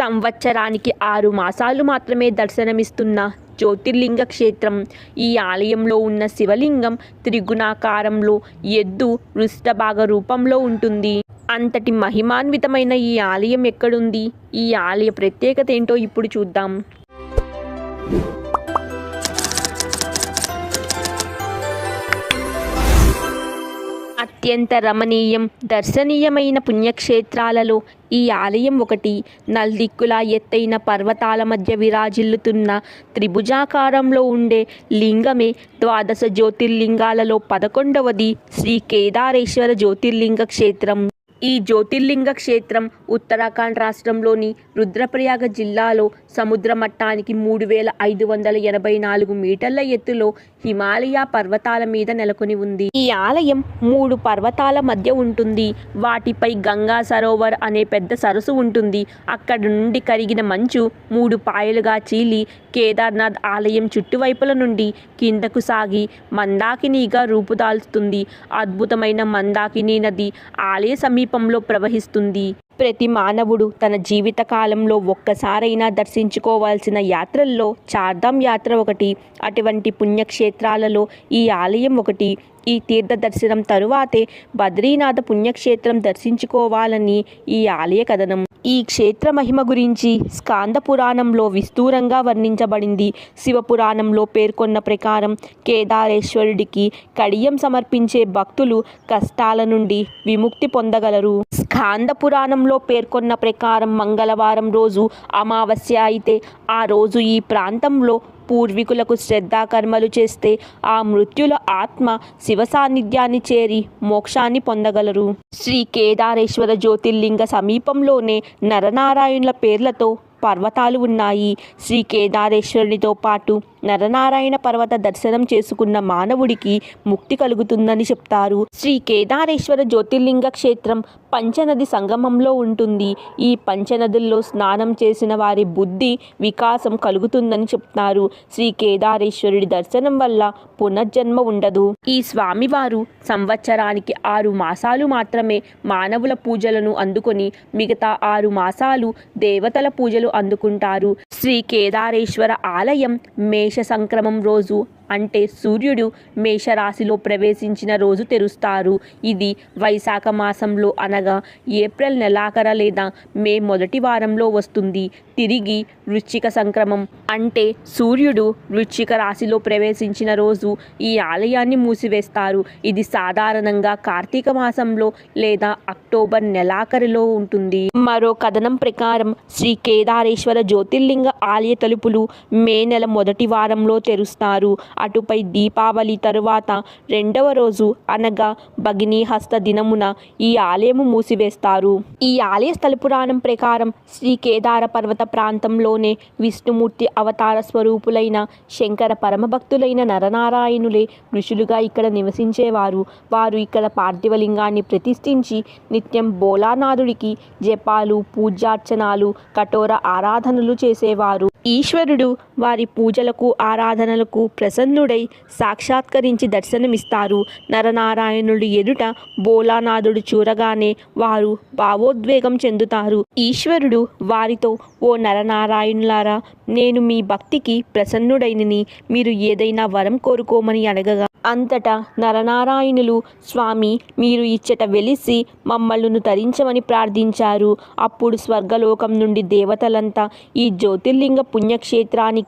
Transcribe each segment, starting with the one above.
సంవత్సరానికి ఆరు మాసాలు మాత్రమే దర్శనమిస్తున్న జ్యోతిర్లింగ క్షేత్రం. ఈ ఆలయంలో ఉన్న శివలింగం త్రిగుణాకారంలో ఎద్దు వృష్టభాగ రూపంలో ఉంటుంది. అంతటి మహిమాన్వితమైన ఈ ఆలయం ఎక్కడుంది? ఈ ఆలయ ప్రత్యేకత ఏంటో ఇప్పుడు చూద్దాం. అత్యంత రమణీయం దర్శనీయమైన పుణ్యక్షేత్రాలలో ఈ ఆలయం ఒకటి. నల్దిక్కుల ఎత్తైన పర్వతాల మధ్య విరాజిల్లుతున్న త్రిభుజాకారంలో ఉండే లింగమే ద్వాదశ జ్యోతిర్లింగాలలో పదకొండవది శ్రీ కేదారేశ్వర జ్యోతిర్లింగ క్షేత్రం. ఈ జ్యోతిర్లింగ క్షేత్రం ఉత్తరాఖండ్ రాష్ట్రంలోని రుద్రప్రయాగ జిల్లాలో సముద్ర మట్టానికి మూడు వేల ఐదు వందల ఎనభై నాలుగు మీటర్ల ఎత్తులో హిమాలయ పర్వతాల మీద నెలకొని ఉంది. ఈ ఆలయం మూడు పర్వతాల మధ్య ఉంటుంది. వాటిపై గంగా సరోవర్ అనే పెద్ద సరస్సు ఉంటుంది. అక్కడ నుండి కరిగిన మంచు మూడు పాయలుగా చీలి కేదార్నాథ్ ఆలయం చుట్టువైపుల నుండి కిందకు సాగి మందాకినిగా రూపుదాల్చుతుంది. అద్భుతమైన మందాకిని నది ఆలయ సమీప రూపంలో ప్రవహిస్తుంది. ప్రతి మానవుడు తన జీవిత కాలంలో ఒక్కసారైనా దర్శించుకోవాల్సిన యాత్రల్లో చార్ధామ్ యాత్ర ఒకటి అటువంటి పుణ్యక్షేత్రాలలో ఈ ఆలయం ఒకటి. ఈ తీర్థ దర్శనం తరువాతే బద్రీనాథ పుణ్యక్షేత్రం దర్శించుకోవాలని ఈ ఆలయ కథనం. ఈ క్షేత్ర మహిమ గురించి స్కాంద పురాణంలో విస్తూరంగా వర్ణించబడింది. శివపురాణంలో పేర్కొన్న ప్రకారం కేదారేశ్వరుడికి కడియం సమర్పించే భక్తులు కష్టాల నుండి విముక్తి పొందగలరు. స్కాంద పురాణంలో పేర్కొన్న ప్రకారం మంగళవారం రోజు అమావాస్య అయితే ఆ రోజు ఈ ప్రాంతంలో పూర్వీకులకు శ్రద్ధాకర్మలు చేస్తే ఆ మృత్యుల ఆత్మ శివ సాన్నిధ్యాన్ని చేరి మోక్షాన్ని పొందగలరు. శ్రీ కేదారేశ్వర జ్యోతిర్లింగ సమీపంలోనే నరనారాయణుల పేర్లతో పర్వతాలు ఉన్నాయి. శ్రీ కేదారేశ్వరునితో పాటు నరనారాయణ పర్వత దర్శనం చేసుకున్న మానవుడికి ముక్తి కలుగుతుందని చెప్తారు. శ్రీ కేదారేశ్వర జ్యోతిర్లింగ క్షేత్రం పంచనది సంగమంలో ఉంటుంది. ఈ పంచనదుల్లో స్నానం చేసిన వారి బుద్ధి వికాసం కలుగుతుందని చెప్తారు. శ్రీ కేదారేశ్వరుడి దర్శనం వల్ల పునర్జన్మ ఉండదు. ఈ స్వామివారు సంవత్సరానికి ఆరు మాసాలు మాత్రమే మానవుల పూజలను అందుకొని మిగతా ఆరు మాసాలు దేవతల పూజలు అందుకుంటారు. శ్రీ కేదారేశ్వర ఆలయం మేష సంక్రమం రోజు అంటే సూర్యుడు మేషరాశిలో ప్రవేశించిన రోజు తెరుస్తారు. ఇది వైశాఖ మాసంలో అనగా ఏప్రిల్ నెలాఖర లేదా మే మొదటి వారంలో వస్తుంది. తిరిగి వృశ్చిక సంక్రమం అంటే సూర్యుడు వృశ్చిక రాశిలో ప్రవేశించిన రోజు ఈ ఆలయాన్ని మూసివేస్తారు. ఇది సాధారణంగా కార్తీక మాసంలో లేదా అక్టోబర్ నెలాఖరులో ఉంటుంది. మరో కథనం ప్రకారం శ్రీ కేదార్ కేదారేశ్వర జ్యోతిర్లింగ ఆలయ తలుపులు మే నెల మొదటి వారంలో తెరుస్తారు. అటుపై దీపావళి తరువాత రెండవ రోజు అనగా భగిని హస్త దినమున ఈ ఆలయము మూసివేస్తారు. ఈ ఆలయ స్థలపురాణం ప్రకారం శ్రీ కేదార పర్వత ప్రాంతంలోనే విష్ణుమూర్తి అవతార స్వరూపులైన శంకర పరమభక్తులైన నరనారాయణులే ఋషులుగా ఇక్కడ నివసించేవారు. వారు ఇక్కడ పార్థివలింగాన్ని ప్రతిష్ఠించి నిత్యం బోలానాథుడికి జపాలు పూజార్చనాలు కఠోర ఆరాధనలు చేసేవారు. ఈశ్వరుడు వారి పూజలకు ఆరాధనలకు ప్రసన్నుడై సాక్షాత్కరించి దర్శనమిస్తారు. నరనారాయణుడి ఎదుట బోలానాథుడు చూరగానే వారు భావోద్వేగం చెందుతారు. ఈశ్వరుడు వారితో ఓ నరనారాయణులారా నేను మీ భక్తికి ప్రసన్నుడైనని మీరు ఏదైనా వరం కోరుకోమని అడగగా. అంతటా నరనారాయణులు స్వామి మీరు ఇచ్చట వెలిసి మమ్మల్ని తరించమని ప్రార్థించారు. అప్పుడు స్వర్గలోకం నుండి దేవతలంతా ఈ జ్యోతిర్లింగ పుణ్యక్షేత్రానికి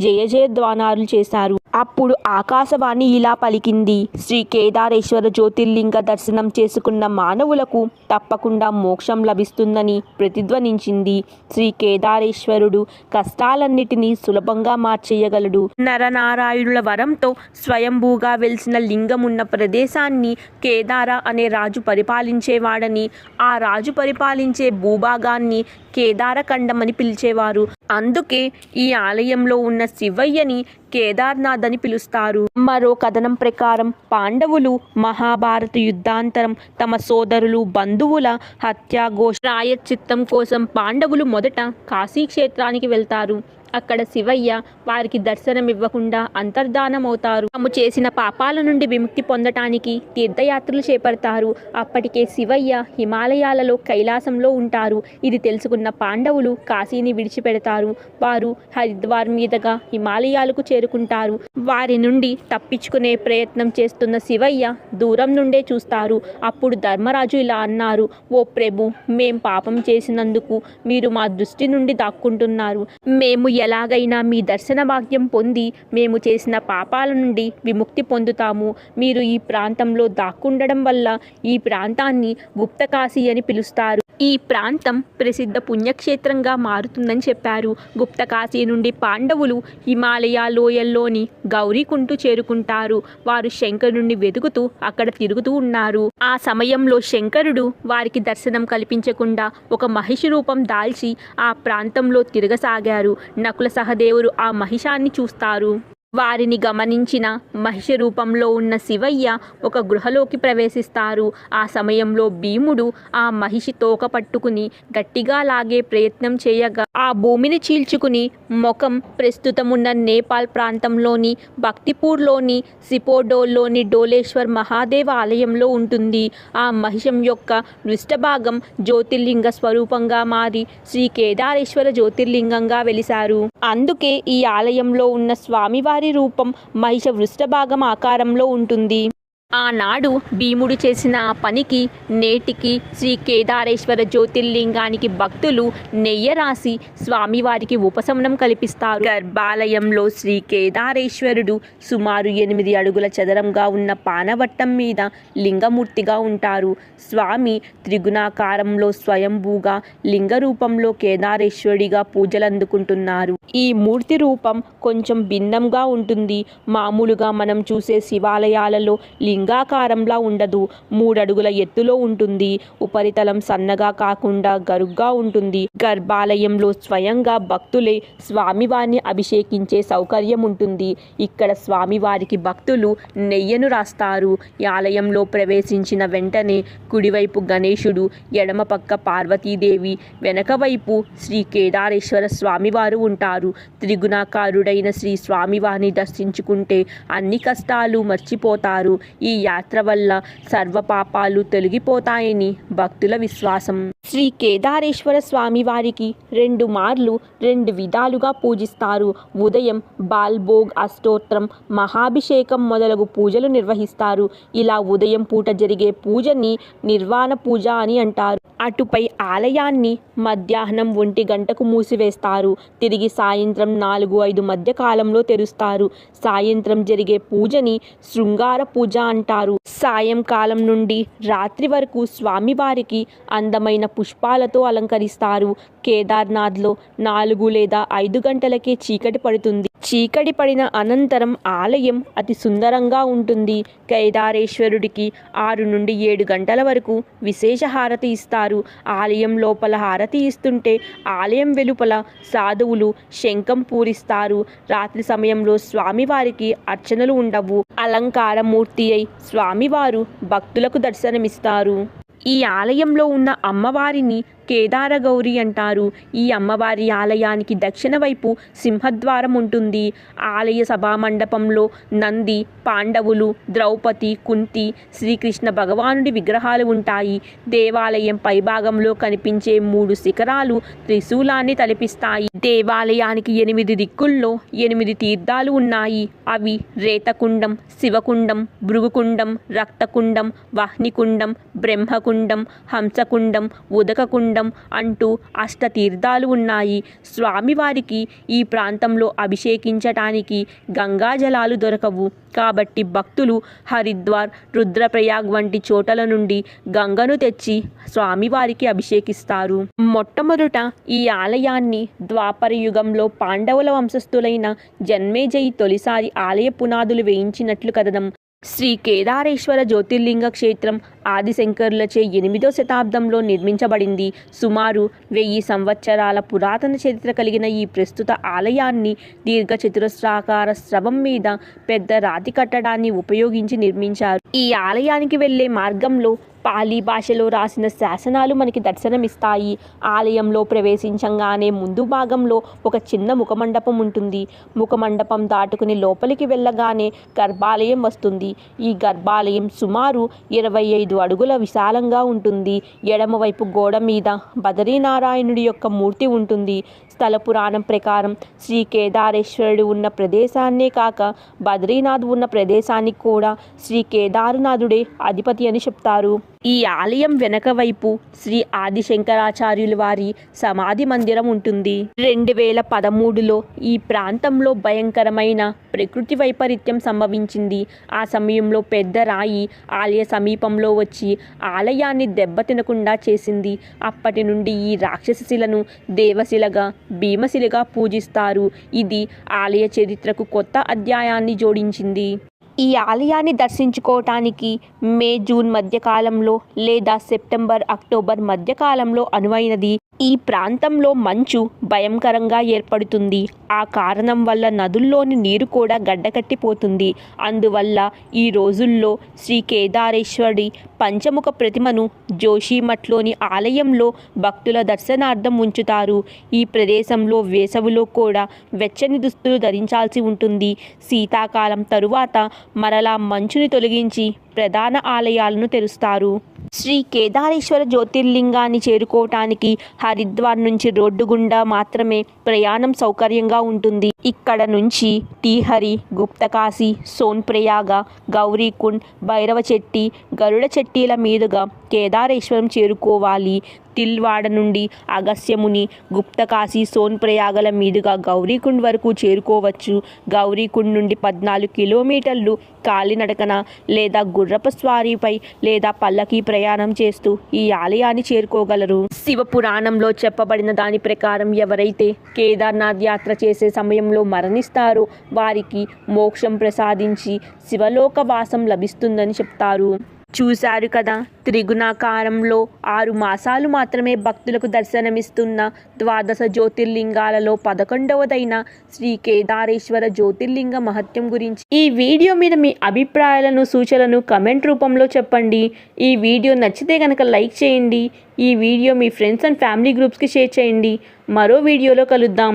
జయ జయధ్వానాలు చేశారు. అప్పుడు ఆకాశవాణి ఇలా పలికింది. శ్రీ కేదారేశ్వర జ్యోతిర్లింగ దర్శనం చేసుకున్న మానవులకు తప్పకుండా మోక్షం లభిస్తుందని ప్రతిధ్వనించింది. శ్రీ కేదారేశ్వరుడు కష్టాలన్నిటినీ సులభంగా మార్చేయగలడు. నరనారాయణుల వరంతో స్వయంభూగా వెలిసిన లింగం ఉన్న ప్రదేశాన్ని కేదార అనే రాజు పరిపాలించేవాడని ఆ రాజు పరిపాలించే భూభాగాన్ని కేదారఖండం అని పిలిచేవారు. అందుకే ఈ ఆలయంలో ఉన్న శివయ్యని కేదార్నాథ్ అని పిలుస్తారు. మరో కథనం ప్రకారం పాండవులు మహాభారత యుద్ధాంతరం తమ సోదరులు బంధువుల హత్యాఘోష ప్రాయశ్చిత్తం కోసం పాండవులు మొదట కాశీ క్షేత్రానికి వెళ్తారు. అక్కడ శివయ్య వారికి దర్శనమివ్వకుండా అంతర్ధానమవుతారు. తాము చేసిన పాపాల నుండి విముక్తి పొందటానికి తీర్థయాత్రలు చేపడతారు. అప్పటికే శివయ్య హిమాలయాలలో కైలాసంలో ఉంటారు. ఇది తెలుసుకున్న పాండవులు కాశీని విడిచిపెడతారు. వారు హరిద్వార్ మీదుగా హిమాలయాలకు చేరుకుంటారు. వారి నుండి తప్పించుకునే ప్రయత్నం చేస్తున్న శివయ్య దూరం నుండే చూస్తారు. అప్పుడు ధర్మరాజు ఇలా అన్నారు ఓ ప్రభు మేం పాపం చేసినందుకు మీరు మా దృష్టి నుండి దాక్కుంటున్నారు. మేము ఎలాగైనా మీ దర్శన భాగ్యం పొంది మేము చేసిన పాపాల నుండి విముక్తి పొందుతాము. మీరు ఈ ప్రాంతంలో దాక్కుండడం వల్ల ఈ ప్రాంతాన్ని గుప్తకాశీ అని పిలుస్తారు. ఈ ప్రాంతం ప్రసిద్ధ పుణ్యక్షేత్రంగా మారుతుందని చెప్పారు. గుప్తకాశీ నుండి పాండవులు హిమాలయ లోయల్లోని గౌరీకుంటూ చేరుకుంటారు. వారు శంకరుణ్ణి వెతుకుతూ అక్కడ తిరుగుతూ ఉన్నారు. ఆ సమయంలో శంకరుడు వారికి దర్శనం కల్పించకుండా ఒక మహిషి రూపం దాల్చి ఆ ప్రాంతంలో తిరగసాగారు. నకుల సహదేవుడు ఆ మహిషాన్ని చూస్తారు. వారిని గమనించిన మహిష రూపంలో ఉన్న శివయ్య ఒక గృహలోకి ప్రవేశిస్తారు. ఆ సమయంలో భీముడు ఆ మహిషి తోక పట్టుకుని గట్టిగా లాగే ప్రయత్నం చేయగా ఆ భూమిని చీల్చుకుని ముఖం ప్రస్తుతమున్న నేపాల్ ప్రాంతంలోని భక్తిపూర్లోని సిపోడోల్లోని డోలేశ్వర్ మహాదేవ ఆలయంలో ఉంటుంది. ఆ మహిషం యొక్క పృష్ఠభాగం జ్యోతిర్లింగ స్వరూపంగా మారి శ్రీ కేదారేశ్వర జ్యోతిర్లింగంగా వెలిశారు. అందుకే ఈ ఆలయంలో ఉన్న స్వామివారి రూపం మహిష వృష్ఠభాగం ఆకారంలో ఉంటుంది. ఆనాడు భీముడు చేసిన ఆ పనికి నేటికి శ్రీ కేదారేశ్వర జ్యోతిర్లింగానికి భక్తులు నెయ్య రాసి స్వామివారికి ఉపశమనం కల్పిస్తారు. గర్భాలయంలో శ్రీ కేదారేశ్వరుడు సుమారు ఎనిమిది అడుగుల చదరంగా ఉన్న పానవట్టం మీద లింగమూర్తిగా ఉంటారు. స్వామి త్రిగుణాకారంలో స్వయంభూగా లింగ రూపంలో కేదారేశ్వరుడిగా పూజలందుకుంటున్నారు. ఈ మూర్తి రూపం కొంచెం భిన్నంగా ఉంటుంది. మామూలుగా మనం చూసే శివాలయాలలో లింగ లింగాకారంలా ఉండదు. మూడడుగుల ఎత్తులో ఉంటుంది. ఉపరితలం సన్నగా కాకుండా గరుగ్గా ఉంటుంది. గర్భాలయంలో స్వయంగా భక్తులే స్వామివారిని అభిషేకించే సౌకర్యం ఉంటుంది. ఇక్కడ స్వామివారికి భక్తులు నెయ్యను రాస్తారు. ఈ ఆలయంలో ప్రవేశించిన వెంటనే కుడివైపు గణేశుడు ఎడమ పక్క పార్వతీదేవి వెనక వైపు శ్రీ కేదారేశ్వర స్వామివారు ఉంటారు. త్రిగుణాకారుడైన శ్రీ స్వామివారిని దర్శించుకుంటే అన్ని కష్టాలు మర్చిపోతారు. ఈ ఈ యాత్ర వల్ల సర్వ పాపాలు తొలగిపోతాయని భక్తుల విశ్వాసం. శ్రీ కేదారేశ్వర స్వామి వారికి రెండు మార్లు రెండు విధాలుగా పూజిస్తారు. ఉదయం బాల్భోగ్ అష్టోత్రం మహాభిషేకం మొదలగు పూజలు నిర్వహిస్తారు. ఇలా ఉదయం పూట జరిగే పూజని నిర్వాణ పూజ అని అంటారు. అటుపై ఆలయాన్ని మధ్యాహ్నం ఒంటి గంటకు మూసివేస్తారు. తిరిగి సాయంత్రం నాలుగు ఐదు మధ్య కాలంలో తెరుస్తారు. సాయంత్రం జరిగే పూజని శృంగార పూజ అంటారు. సాయంకాలం నుండి రాత్రి వరకు స్వామివారికి అందమైన పుష్పాలతో అలంకరిస్తారు. కేదార్నాథ్లో నాలుగు లేదా ఐదు గంటలకే చీకటి పడుతుంది. చీకటి పడిన అనంతరం ఆలయం అతి సుందరంగా ఉంటుంది. కేదారేశ్వరుడికి ఆరు నుండి ఏడు గంటల వరకు విశేష హారతి ఇస్తారు. ఆలయం లోపల హారతి ఇస్తుంటే ఆలయం వెలుపల సాధువులు శంఖం పూరిస్తారు. రాత్రి సమయంలో స్వామివారికి అర్చనలు ఉండవు. అలంకారమూర్తి అయి స్వామివారు భక్తులకు దర్శనమిస్తారు. ఈ ఆలయంలో ఉన్న అమ్మవారిని కేదారగౌరి అంటారు. ఈ అమ్మవారి ఆలయానికి దక్షిణ వైపు సింహద్వారం ఉంటుంది. ఆలయ సభామండపంలో నంది పాండవులు ద్రౌపది కుంతి శ్రీకృష్ణ భగవానుడి విగ్రహాలు ఉంటాయి. దేవాలయం పైభాగంలో కనిపించే మూడు శిఖరాలు త్రిశూలాన్ని తలపిస్తాయి. దేవాలయానికి ఎనిమిది దిక్కుల్లో ఎనిమిది తీర్థాలు ఉన్నాయి. అవి రేతకుండం శివకుండం భృగుకుండం రక్తకుండం వహ్నికుండం బ్రహ్మకుండం హంసకుండం ఉదకకుండం అంటూ అష్టతీర్థాలు ఉన్నాయి. స్వామివారికి ఈ ప్రాంతంలో అభిషేకించటానికి గంగా జలాలు దొరకవు. కాబట్టి భక్తులు హరిద్వార్ రుద్రప్రయాగ్ వంటి చోటల నుండి గంగను తెచ్చి స్వామివారికి అభిషేకిస్తారు. మొట్టమొదట ఈ ఆలయాన్ని ద్వాపర యుగంలో పాండవుల వంశస్థులైన జన్మేజయి తొలిసారి ఆలయ పునాదులు వేయించినట్లు కథనం. శ్రీ కేదారేశ్వర జ్యోతిర్లింగ క్షేత్రం ఆదిశంకరులచే ఎనిమిదో శతాబ్దంలో నిర్మించబడింది. సుమారు వెయ్యి సంవత్సరాల పురాతన చరిత్ర కలిగిన ఈ ప్రస్తుత ఆలయాన్ని దీర్ఘచతురస్రాకార స్రవం మీద పెద్ద రాతి కట్టడాన్ని ఉపయోగించి నిర్మించారు. ఈ ఆలయానికి వెళ్ళే మార్గంలో పాలీ భాషలో రాసిన శాసనాలు మనకి దర్శనమిస్తాయి. ఆలయంలో ప్రవేశించంగానే ముందు భాగంలో ఒక చిన్న ముఖమండపం ఉంటుంది. ముఖమండపం దాటుకుని లోపలికి వెళ్ళగానే గర్భాలయం వస్తుంది. ఈ గర్భాలయం సుమారు ఇరవై ఐదు అడుగుల విశాలంగా ఉంటుంది. ఎడమవైపు గోడ మీద బదరీనారాయణుడి యొక్క మూర్తి ఉంటుంది. స్థల పురాణం ప్రకారం శ్రీ కేదారేశ్వరుడు ఉన్న ప్రదేశాన్నే కాక బద్రీనాథ్ ఉన్న ప్రదేశానికి కూడా శ్రీ కేదారనాథుడే అధిపతి అని చెప్తారు. ఈ ఆలయం వెనక వైపు శ్రీ ఆదిశంకరాచార్యుల వారి సమాధి మందిరం ఉంటుంది. రెండు వేల పదమూడులో ఈ ప్రాంతంలో భయంకరమైన ప్రకృతి వైపరీత్యం సంభవించింది. ఆ సమయంలో పెద్ద రాయి ఆలయ సమీపంలో వచ్చి ఆలయాన్ని దెబ్బతినకుండా చేసింది. అప్పటి నుండి ఈ రాక్షసశిలను దేవశిలగా భీమశిలగా పూజిస్తారు. ఇది ఆలయ చరిత్రకు కొత్త అధ్యాయాన్ని జోడించింది. ఈ ఆలయాన్ని దర్శించుకోవటానికి మే జూన్ మధ్యకాలంలో లేదా సెప్టెంబర్ అక్టోబర్ మధ్యకాలంలో అనువైనది. ఈ ప్రాంతంలో మంచు భయంకరంగా ఏర్పడుతుంది. ఆ కారణం వల్ల నదుల్లోని నీరు కూడా గడ్డకట్టిపోతుంది. అందువల్ల ఈ రోజుల్లో శ్రీ కేదారేశ్వరి పంచముఖ ప్రతిమను జోషిమఠ్లోని ఆలయంలో భక్తుల దర్శనార్థం ఉంచుతారు. ఈ ప్రదేశంలో వేసవిలో కూడా వెచ్చని దుస్తులు ధరించాల్సి ఉంటుంది. శీతాకాలం తరువాత మరలా మంచుని తొలగించి ప్రధాన ఆలయాలను తెరుస్తారు. శ్రీ కేదారేశ్వర జ్యోతిర్లింగాన్ని చేరుకోవటానికి హరిద్వార్ నుంచి రోడ్డు గుండా మాత్రమే ప్రయాణం సౌకర్యంగా ఉంటుంది. ఇక్కడ నుంచి టీహరి గుప్తకాశి సోన్ప్రయాగ గౌరీకుండ్ భైరవ చెట్టి గరుడ చెట్టీల మీదుగా కేదారేశ్వరం చేరుకోవాలి. తిల్వాడ నుండి అగస్యముని గుప్తకాశి సోన్ప్రయాగల మీదుగా గౌరీకుండ్ వరకు చేరుకోవచ్చు. గౌరీకుండ్ నుండి పద్నాలుగు కిలోమీటర్లు కాలినడకన లేదా గుర్రపు స్వారీపై లేదా పల్లకి ప్రయాణం చేస్తూ ఈ ఆలయాన్ని చేరుకోగలరు. శివ పురాణంలో చెప్పబడిన దాని ప్రకారం ఎవరైతే కేదార్నాథ్ యాత్ర చేసే సమయంలో మరణిస్తారో వారికి మోక్షం ప్రసాదించి శివలోక వాసం లభిస్తుందని చెప్తారు. చూశారు కదా. త్రిగుణాకారంలో ఆరు మాసాలు మాత్రమే భక్తులకు దర్శనమిస్తున్న ద్వాదశ జ్యోతిర్లింగాలలో పదకొండవదైన శ్రీ కేదారేశ్వర జ్యోతిర్లింగ మహత్యం గురించి. ఈ వీడియో మీద మీ అభిప్రాయాలను సూచనలను కమెంట్ రూపంలో చెప్పండి. ఈ వీడియో నచ్చితే కనుక లైక్ చేయండి. ఈ వీడియో మీ ఫ్రెండ్స్ అండ్ ఫ్యామిలీ గ్రూప్స్కి షేర్ చేయండి. మరో వీడియోలో కలుద్దాం.